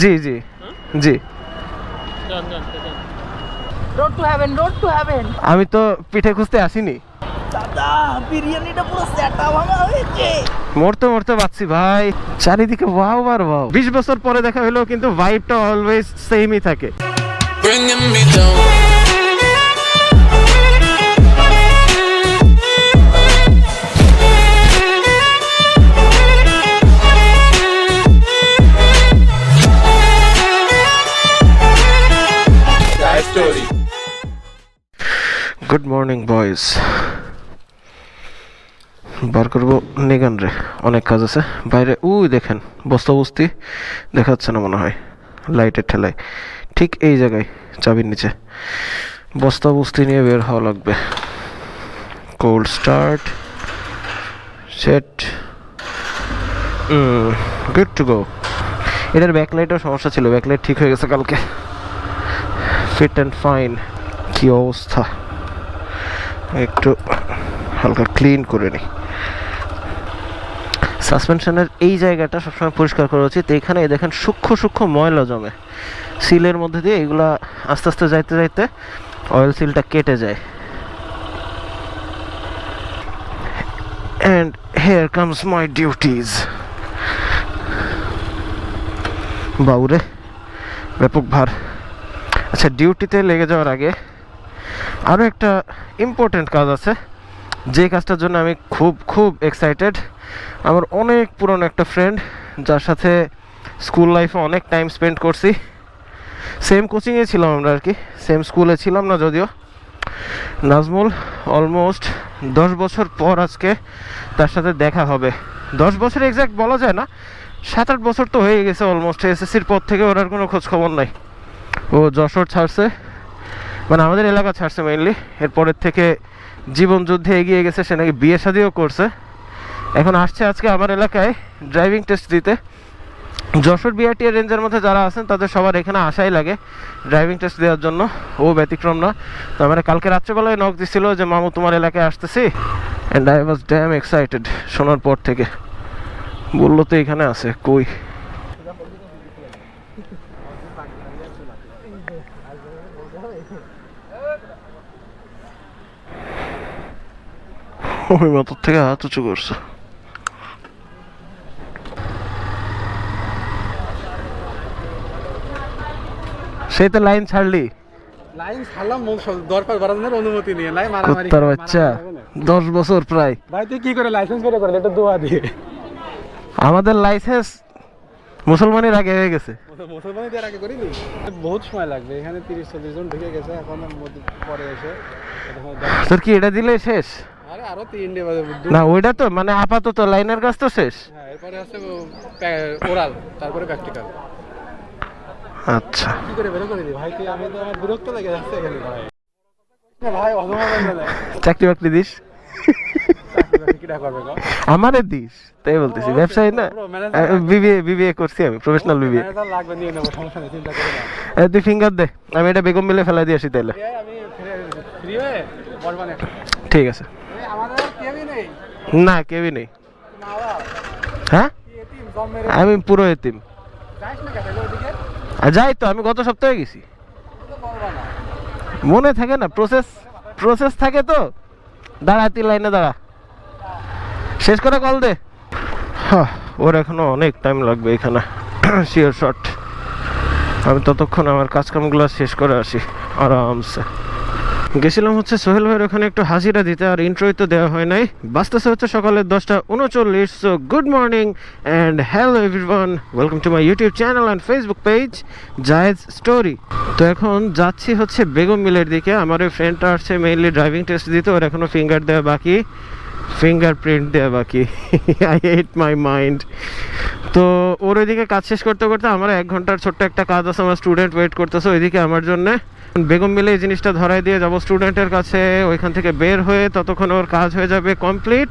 জি জি। হ্যাঁ? জি। আমি তো পিঠে খুঁজতে আসিনি। দাদা বিরিয়ানিটা পুরো সেটা ভাঙা হয়েছে। মরতে মরতে পাচ্ছি ভাই। চারিদিকে ওয়াও আর ওয়াও বিশ বছর পরে দেখা হলো কিন্তু ভাইবটা অলওয়েজ সেমই থাকে। Bringing me down. Good morning boys বার করব নিগান রে, অনেক কাজ আছে। বাইরে, উই দেখেন বস্তা বস্তি দেখাচ্ছে না মনে হয়, লাইটের ঠেলায়। ঠিক এই জায়গায়, চাবির নিচে। বস্তা বস্তি নিয়ে বের হওয়া লাগবে। Cold start set good to go এটার ব্যাকলাইটের সমস্যা ছিল ব্যাকলাইট ঠিক হয়ে গেছে কালকে। ফিট অ্যান্ড ফাইন কী অবস্থা। একটু হালকা ক্লিন করে নিই। সাসপেনশনের এই জায়গাটা সবসময় পরিষ্কার করা উচিত। এখানে দেখেন সূক্ষ্ম সূক্ষ্ম ময়লা জমে। সিলের মধ্যে দিয়ে এগুলা আস্তে আস্তে যাইতে যাইতে অয়েল সিলটা কেটে যায়। And here comes my duties বাউরে, ব্যাপক ভার। আচ্ছা ডিউটিতে লেগে যাওয়ার আগে আরও একটা ইম্পর্টেন্ট কাজ আছে। যে কাজটার জন্য আমি খুব খুব এক্সাইটেড আমার অনেক পুরনো একটা ফ্রেন্ড যার সাথে স্কুল লাইফে অনেক টাইম স্পেন্ড করছি। সেম কোচিংয়ে ছিলাম আমরা আর কি সেম স্কুলে ছিলাম না যদিও। নাজমুল অলমোস্ট দশ বছর পর আজকে তার সাথে দেখা হবে। দশ বছর এক্স্যাক্ট বলা যায় না, সাত আট বছর তো হয়ে গেছে অলমোস্ট এসএসসির পর থেকে ওর আর কোনো খোঁজ খবর নাই। ও যশোর ছাড়ছে। মানে আমাদের এলাকা ছাড়ছে মেইনলি এরপরের থেকে জীবন যুদ্ধে এগিয়ে গেছে, সে নাকি বিয়ে শাদিও করছে। এখন আসছে আজকে আমার এলাকায় ড্রাইভিং টেস্ট দিতে। যশোর বিআরটিএ রেঞ্জের মধ্যে যারা আছেন, তাদের সবার এখানে আসাই লাগে ড্রাইভিং টেস্ট দেওয়ার জন্য। ও ব্যতিক্রম না। তো আমার কালকে রাত্রেবেলায় নক দিছিল যে, মামু, তোমার এলাকায় আসতেছি। And I was damn excited শোনার পর থেকে। বলল তো এখানে আছে, কই? ওই মাথার থেকে হাত উঁচু করছে সেই তো লাইন ছাড়লি লাইন ছাড়লাম দরকার বাড়ানোর অনুমতি নিয়ে। নাই মারামারি কুত্তার বাচ্চা। দশ বছর প্রায়। ভাই তুই কি করে লাইসেন্স করে করে এটা দোয়া দিয়ে। আমাদের লাইসেন্স মুসলমানের আগে হয়ে গেছে। মুসলমানদের আগে করিনি? বহুত সময় লাগবে এখানে তিরিশ চল্লিশ জন ঢুকে গেছে এখন পরে এসে তোর কি এটা দিলে শেষ? আরে আরও না ওইটা তো মানে আপাতত লাইনের কাজ তো শেষ? হ্যাঁ এরপরে হচ্ছে ওরাল তারপরে প্র্যাকটিক্যাল আচ্ছা। কি করে বেরো করে ভাই তুই আমি তো আমার বিরক্ত লেগে যাচ্ছে এখানে ভাই। চাকরি বাকরি দিস? আমারে দিস? তাই বলতেছি ব্যবসায়ী না? বিবিএ বিবিএ করছি আমি প্রফেশনাল বিবিএ। তুই ফিঙ্গার দে আমি এটা বেগম মিলে ফেলাই দিয়ে আসি তাহলে ঠিক আছে। না কেউই নেই। হ্যাঁ? আমি পুরো এতিম। যাই তো আমি গত সপ্তাহে গেছি। মনে থাকে না প্রসেস প্রসেস থাকে তো। দাঁড়া তুই লাইনে দাঁড়া। শেষ করে কল দে। ওর এখনও অনেক টাইম লাগবে এখানে। শিওর শট আমি ততক্ষণ আমার কাজকামগুলো শেষ করে আসি। আরামসে। গেছিলাম হচ্ছে সোহেল ভাইয়ের ওখানে একটু হাজিরা দিতে, আর ইন্ট্রোই তো দেওয়া হয় নাই। বাঁচতেছে হচ্ছে সকালের দশটা উনচল্লিশ so good morning and hello everyone welcome to my YouTube channel and Facebook page Zayed story তো এখন যাচ্ছি হচ্ছে বেগম মিলের দিকে, আমার ওই ফ্রেন্ডটা আসছে মেইনলি ড্রাইভিং টেস্ট দিতে, ওর এখনও ফিঙ্গার দেওয়া বাকি ফিঙ্গারপ্রিন্ট দেওয়া বাকি। আই হেট মাই মাইন্ড তো ওর ওইদিকে কাজ শেষ করতে করতে আমার এক ঘণ্টার ছোট্ট একটা কাজ আছে, আমার স্টুডেন্ট ওয়েট করতেছে ওইদিকে আমার জন্য। বেগম মিলে এই জিনিসটা ধরাই দিয়ে যাব স্টুডেন্টের কাছে, ওইখান থেকে বের হয়ে ততক্ষণ ওর কাজ হয়ে যাবে কমপ্লিট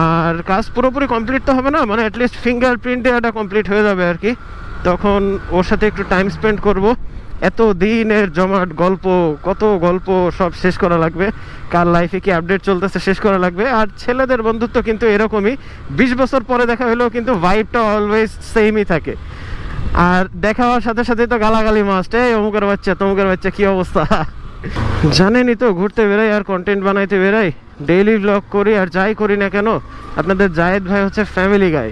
আর কাজ পুরোপুরি কমপ্লিট তো হবে না মানে অ্যাটলিস্ট ফিঙ্গারপ্রিন্ট দেওয়াটা কমপ্লিট হয়ে যাবে আর কি। তখন ওর সাথে একটু টাইম স্পেন্ড করব। এত দিনের জমাট গল্প, কত গল্প সব শেষ করা লাগবে। কার লাইফে কি আপডেট চলতেছে শেষ করা লাগবে। আর ছেলেদের বন্ধুত্ব কিন্তু এরকমই। বিশ বছর পরে দেখা হলেও কিন্তু ভাইবটা অলওয়েজ সেমই থাকে। আর দেখা হওয়ার সাথে সাথে তো গালাগালি মাস্ট এই, অমুকের বাচ্চা, তমুকের বাচ্চা, কি অবস্থা? জানেনই তো, ঘুরতে বেরোই আর কন্টেন্ট বানাইতে বেরোই। ডেইলি ব্লগ করি আর যাই করি না কেন, আপনাদের জায়েদ ভাই হচ্ছে ফ্যামিলি গাই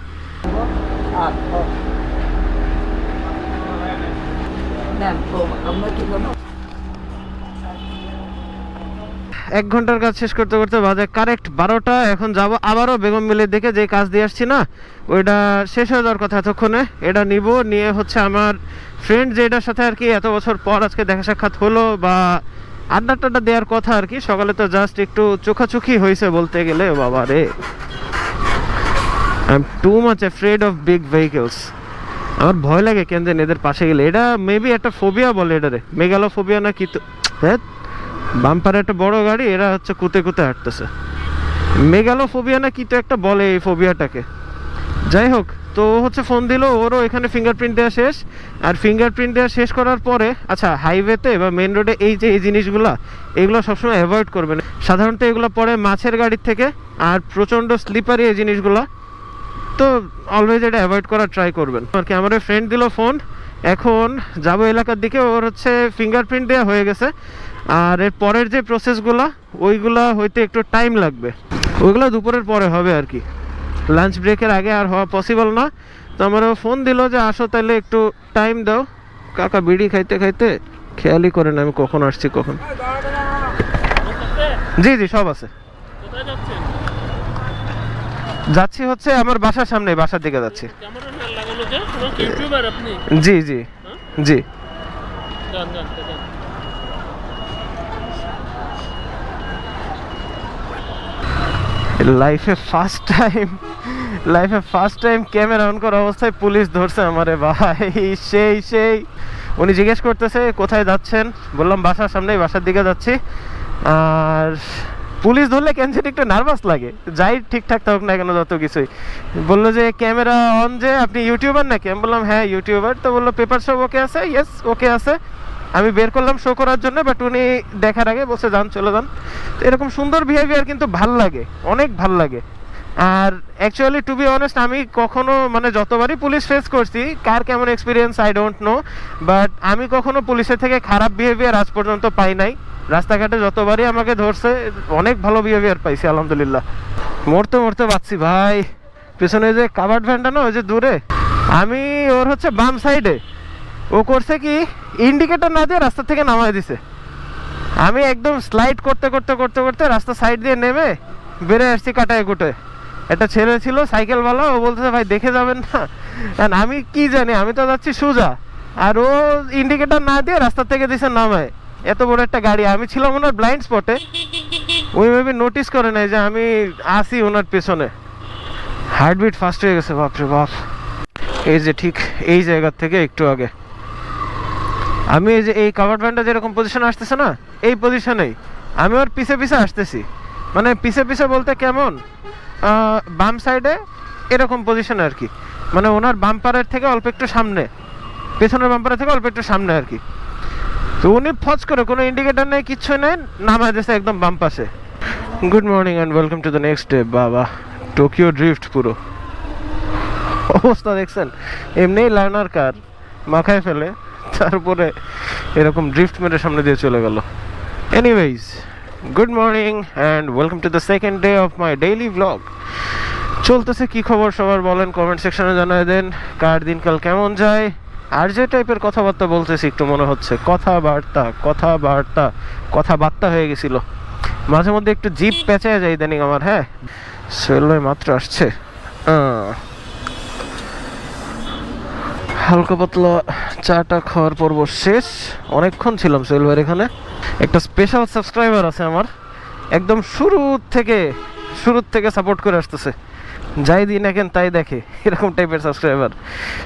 আমরা কি করব এক ঘণ্টার কাজ শেষ করতে করতে বাজে কারেক্ট বারোটা। এখন যাব আবারও বেগম মিলের দিকে, যে কাজ দিয়ে আসছি না, ওইটা শেষ হয়ে যাওয়ার কথা এতক্ষণে। এটা নিব, নিয়ে হচ্ছে আমার ফ্রেন্ড যেটার সাথে আর কি এত বছর পর আজকে দেখা সাক্ষাৎ হলো বা আড্ডা টাড্ডা দেওয়ার কথা আর কি, সকালে তো জাস্ট একটু চোখাচোখি হয়েছে বলতে গেলে বাবা রে। I am too much afraid of big vehicles আমার ভয় লাগে কেন জানি এদের পাশে গেলে। এটা মেবি একটা ফোবিয়া বলে এটারে মেগালো ফোবিয়া না কি তো হ্যাঁ? বাম্পারে একটা বড় গাড়ি, এরা হচ্ছে কুতে কুতে হাঁটতেছে। মেগালো ফোবিয়া না কি তো একটা বলে এই ফোবিয়াটাকে। যাই হোক, তো হচ্ছে ফোন দিল, ওরও এখানে ফিঙ্গারপ্রিন্ট দেওয়া শেষ। আর ফিঙ্গারপ্রিন্ট দেওয়া শেষ করার পরে আচ্ছা হাইওয়েতে বা মেন রোডে এই যে এই জিনিসগুলো, এগুলো সবসময় অ্যাভয়েড করবেন। সাধারণত এগুলো পরে মাছের গাড়ির থেকে আর প্রচণ্ড স্লিপারি এই জিনিসগুলো। তো অলওয়েজ এটা অ্যাভয়েড করার ট্রাই করবেন। আর কি, আমার ফ্রেন্ড দিল ফোন এখন যাব এলাকার দিকে, ওর হচ্ছে ফিঙ্গারপ্রিন্ট দেওয়া হয়ে গেছে। আর এর পরের যে প্রসেসগুলো ওইগুলা হইতে একটু টাইম লাগবে। ওইগুলো দুপুরের পরে হবে আর কি। লাঞ্চ ব্রেকের আগে আর হওয়া পসিবল না। তো আমার ফোন দিল যে আসো তাহলে একটু টাইম দাও। কাকা বিড়ি খাইতে খাইতে খেয়ালই করেন আমি কখন আসছি কখন? জি জি সব আছে। যাচ্ছি হচ্ছে আমার বাসার সামনে বাসার দিকে যাচ্ছি। জি জি জি যান যান তো যান লাইফে ফার্স্ট টাইম লাইফে ফার্স্ট টাইম ক্যামেরা অন করা অবস্থায় পুলিশ ধরছে আমারে ভাই। সেই সেই। উনি জিজ্ঞেস করতেছে, কোথায় যাচ্ছেন? বললাম, বাসার সামনেই, বাসার দিকে যাচ্ছি। আর পুলিশ ধরলে কেন একটু নার্ভাস লাগে। যাই ঠিকঠাক থাকুক না কেন, যত কিছুই। বলল যে ক্যামেরা অন যে, আপনি ইউটিউবার নাকি? আমি বললাম হ্যাঁ ইউটিউবার তো বলল পেপার সব ওকে আছে? ইয়েস ওকে আছে। আমি বের করলাম শো করার জন্য বাট উনি দেখার আগে বসে যান, চলে যান। তো এরকম সুন্দর বিহেভিয়ার কিন্তু ভালো লাগে, অনেক ভালো লাগে। আর অ্যাকচুয়ালি টু বি অনেস্ট আমি কখনো মানে যতবারই পুলিশ ফেস করছি, কার কেমন experience I don't know but আমি কখনো পুলিশের থেকে খারাপ বিহেভিয়ার আজ পর্যন্ত পাই নাই। রাস্তাঘাটে যতবারই আমাকে ধরছে, অনেক ভালো বিহেভিয়ার পাইছি, আলহামদুলিল্লাহ। মরতে মরতে পাচ্ছি ভাই। পেছনে যে কাভার্ড ভ্যানটা না, ওই যে দূরে? আমি, ওর হচ্ছে বাম সাইডে ও করছে কি ইন্ডিকেটর না দিয়ে রাস্তা থেকে নামায় দিছে। আমি একদম স্লাইড করতে করতে করতে করতে রাস্তা সাইড দিয়ে নেমে বেড়ে আসছি কাটায় কুটে। একটা ছেলে ছিল সাইকেলওয়ালা ও বলতেছে, ভাই, দেখে যাবেন না? And আমি কি জানি, আমি তো যাচ্ছি সোজা। আর ও ইন্ডিকেটর না দিয়ে রাস্তা থেকে দিছে নামায়। এত বড় একটা গাড়ি, আমি ছিলাম ওনার ব্লাইন্ড স্পটে ওই মেবি নোটিস করে নাই যে আমি আসি ওনার পেছনে। হার্টবিট ফাস্ট হয়ে গেছে, বাপরে বাপ। এই যে ঠিক এই জায়গার থেকে একটু আগে। আমি এই যে, এই কাভার ভ্যানটা যেরকম পজিশনে আসতেছে না, এই পজিশনেই আমি ওর পিছে পিছে আসতেছি। মানে পিছে পিছে বলতে কেমন? বাম সাইডে এরকম পজিশনে আর কি মানে ওনার বাম্পারের থেকে অল্প একটু সামনে, পেছনের বাম্পারের থেকে অল্প একটু সামনে আর কি তো উনি ফজ করে, কোনো ইন্ডিকেটর নেই কিচ্ছু নেই, নামায় দিয়েছে একদম বাম পাশে। Good morning and welcome to the next day বাবা। টোকিও ড্রিফট পুরো। অবস্থা দেখছেন? এমনিই লার্নার কার মাথায় ফেলে। তারপরে এরকম ড্রিফট মেরে সামনে দিয়ে চলে গেল। Anyways good morning and welcome to the second day of my daily blog চলতেছে কি খবর সবার বলেন কমেন্ট সেকশনে জানায় দেন, কার দিনকাল কেমন যায়? আর যে টাইপের কথাবার্তা বলতেছি, একটু মনে হচ্ছে, কথাবার্তা কথাবার্তা কথাবার্তা হয়ে গেছিল। মাঝে মধ্যে একটু জিপ পেঁচায় যায় ইদানিং আমার হ্যাঁ? সোহেল মাত্র আসছে। হালকা পাতলা চাটা খাওয়ার পর্ব শেষ। অনেকক্ষণ ছিলাম সোহেল ভাইয়ের এখানে। একটা স্পেশাল সাবস্ক্রাইবার আছে আমার। একদম শুরু থেকে, শুরুর থেকে সাপোর্ট করে আসতেছে। যাই দিন এখন তাই দেখে। এরকম টাইপের সাবস্ক্রাইবার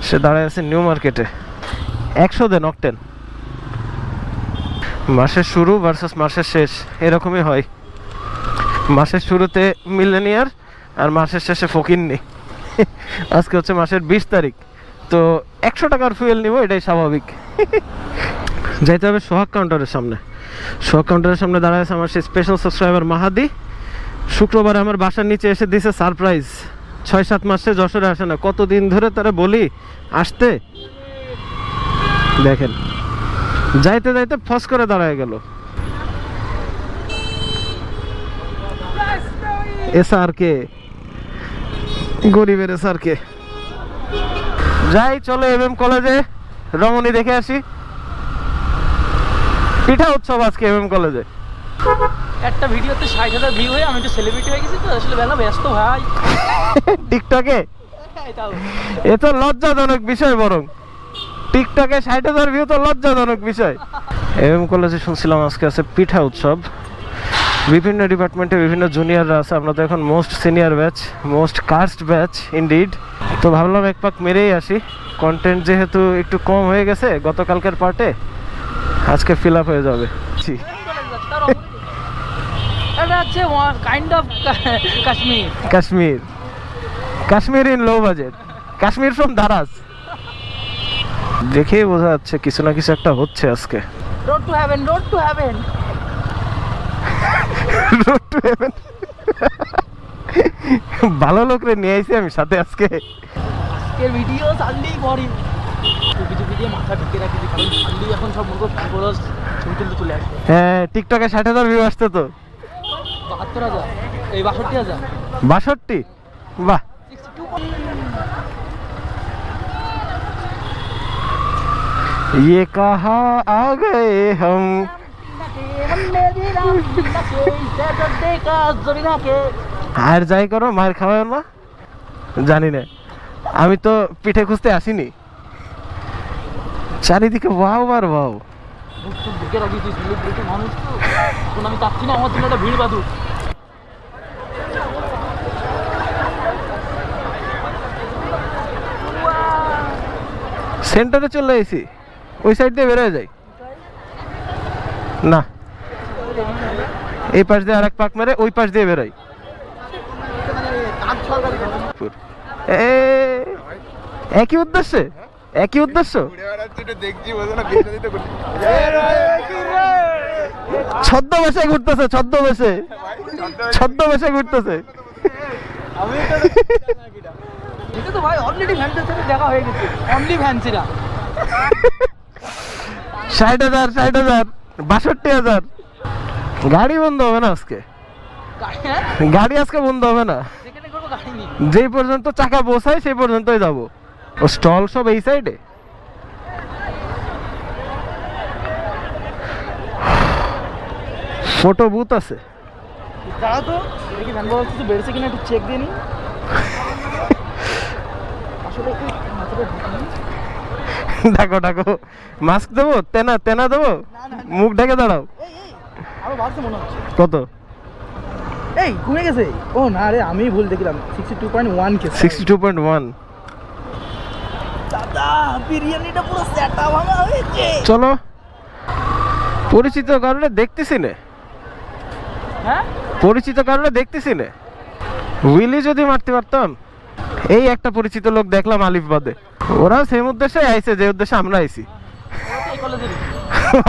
সে দাঁড়ায় আছে নিউ মার্কেটে একশো দেন অকটেন মাসের শুরু ভার্সাস মাসের শেষ, এরকমই হয়। মাসের শুরুতে মিলেনিয়ার আর মাসের শেষে ফকির নেই আজকে হচ্ছে মাসের বিশ তারিখ। তো একশো টাকার ফুয়েল নিব, এটাই স্বাভাবিক। যাইতে হবে সোহাগ কাউন্টারের সামনে। সোহাগ কাউন্টারের সামনে দাঁড়ায় আছে আমার সেই স্পেশাল সাবস্ক্রাইবার মাহাদি। শুক্রবার আমার বাসার নিচে এসে দিছে সারপ্রাইজ ছয় সাত মাসে যশোরে আসে না। কতদিন ধরে তারা বলি, আসতে? দেখেন। যাইতে যাইতে ফস করে দাঁড়ায় গেল। এস আর কে গরিবের এস আর কে যাই চলো এম এম কলেজে রমণী দেখে আসি। পিঠা উৎসব আজকে এম এম কলেজে একটা ভিডিওতে ষাট হাজার ভিউ হয়ে আমি একটু সেলিব্রিটি হয়ে গেছি তো আসলে বেলা ব্যস্ত ভাই। টিকটকে এ? তো লজ্জাজনক বিষয় বরং। টিকটকে ষাট হাজার ভিউ তো লজ্জাজনক বিষয়। এম এম কলেজে শুনছিলাম আজকে আছে পিঠা উৎসব। বিভিন্ন ডিপার্টমেন্টে বিভিন্ন জুনিয়ররা আছে। আমরা তো এখন most senior batch most cast batch indeed তো ভাবলাম এক পাক মেরেই আসি। কন্টেন্ট যেহেতু একটু কম হয়ে গেছে গতকালকের পার্টে আজকে ফিল আপ হয়ে যাবে। জি। Kashmir Kashmir. Kashmir in low budget Kashmir from Daraz দেখেই বোঝা যাচ্ছে কিছু না কিছু একটা হচ্ছে আজকে। Road to heaven road to heaven Road to heaven. ভালো লোক রে নিয়ে আইছি আমি সাথে আজকে আজকের ভিডিও সানডেই পরে টুপি টুপি দিয়ে মাথা ঢেকে রাখি কারণ সানডেই এখন সব মনে ফ্যান ফলোয়ার্স ছবি তুলতে চলে আসবে হ্যাঁ টিকটকে ষাট হাজার ভিউ আসতো তো বাহাত্তর হাজার এই বাষট্টি হাজার বাষট্টি বাহ সিক্সটি টু ये कहा आ गए हम আর যাই করো মায়ের খাওয়ায় না জানি না। আমি তো পিঠে খুঁজতে আসিনি। চারিদিকে ওয়াও আর ওয়াও। সেন্টারে চলে এসেছি ওই সাইড দিয়ে বেরোয় যাই। না। এই পাশ দিয়ে আর এক পাক মেরে ওই পাশ দিয়ে বেরোই এ, একই উদ্দেশ্যে? একই উদ্দেশ্য? ছদ্মবেশে ঘুরতেছে ছদ্মবেশে। ছদ্মবেশে ঘুরতেছে। ষাট হাজার ষাট হাজার। বাষট্টি হাজার। গাড়ি বন্ধ হবে না আজকে? গাড়ি? আজকে বন্ধ হবে না? যেই পর্যন্ত চাকা বসায় সেই পর্যন্তই যাব। ও স্টল সব এই সাইডে ফটো বুথ আছে। বেড়েছে কিনা একটু চেক দিয়ে নি। আসলে ডাকো ডাকো। মাস্ক দেবো? তেনা তেনা দেবো? মুখ ঢেকে দাঁড়াও। কত? এই কমে গেছে। ও না রে আমি ভুল দেখলাম। Sixty two point one K sixty two point one দাদা বিরিয়ানিটা পুরো স্যাটা ভাঙা হয়েছে। চলো। পরিচিত কারণে দেখতেছি না। হ্যাঁ? পরিচিত কারণে দেখতেছি না। উইলি যদি মারতে পারতাম এই একটা পরিচিত লোক দেখলাম আলিফ বাদে ওরা সেম উদ্দেশ্যে আইছে, যে উদ্দেশ্যে আমরা আইছি।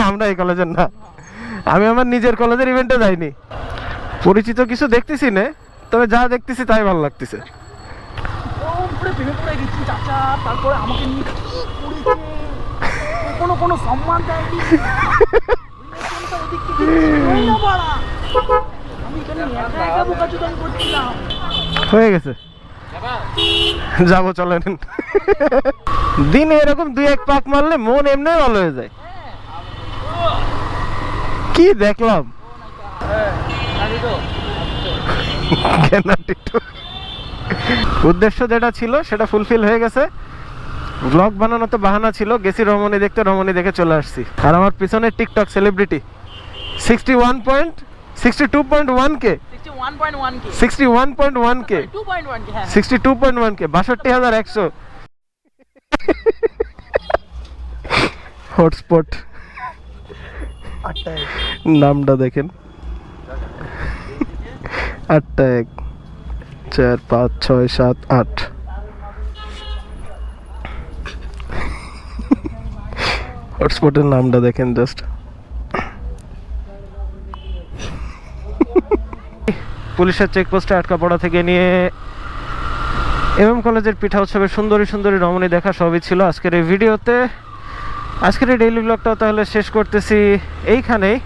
আমরা এই কলেজের না। আমি আমার নিজের কলেজের ইভেন্টে যাইনি। পরিচিত কিছু দেখতেছি না, তবে যা দেখতেছি তাই ভালো লাগতেছে। হয়ে গেছে। যাব? চলেন দিনে এরকম দুই এক পাক মারলে মন এমনি ভালো হয়ে যায়। কি দেখলাম? উদ্দেশ্য যেটা ছিল, সেটা ফুলফিল হয়ে গেছে। ব্লগ বানানো তো বাহানা ছিল, গেছি রমণী দেখতে, রমণী দেখে চলে আসছি। আর আমার পিছনে TikTok celebrity sixty one point sixty two point one K sixty one point one K sixty one point one K two point one K হ্যাঁ sixty two point one K বাষট্টি হাজার একশো হটস্পট আটটায় নামটা দেখেন আটটা এক চার পাঁচ ছয় সাত আট হটস্পটের নামটা দেখেন জাস্ট পুলিশের চেকপোস্টে আটকা পড়া থেকে নিয়ে এমএম কলেজের পিঠা উৎসবের সুন্দরী সুন্দরী রমণী দেখা সবই ছিল আজকের এই ভিডিওতে। আজকের এই ডেইলি ব্লগটাও তাহলে শেষ করতেছি এইখানেই।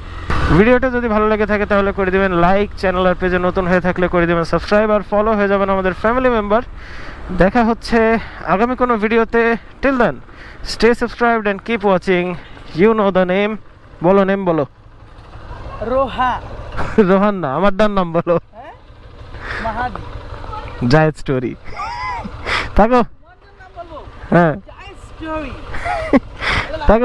ভিডিওটা যদি ভালো লেগে থাকে তাহলে করে দিবেন লাইক চ্যানেল আর পেজে নতুন হয়ে থাকলে করে দিবেন সাবস্ক্রাইব আর ফলো হয়ে যাবেন আমাদের ফ্যামিলি মেম্বার দেখা হচ্ছে আগামী কোনো ভিডিওতে। Till then stay subscribed and keep watching you know the name বলো নেম বলো। রোহা। রোহান না আমার ডান নাম বলো। জায়েদ স্টোরি। থাকো হ্যাঁ। থাকো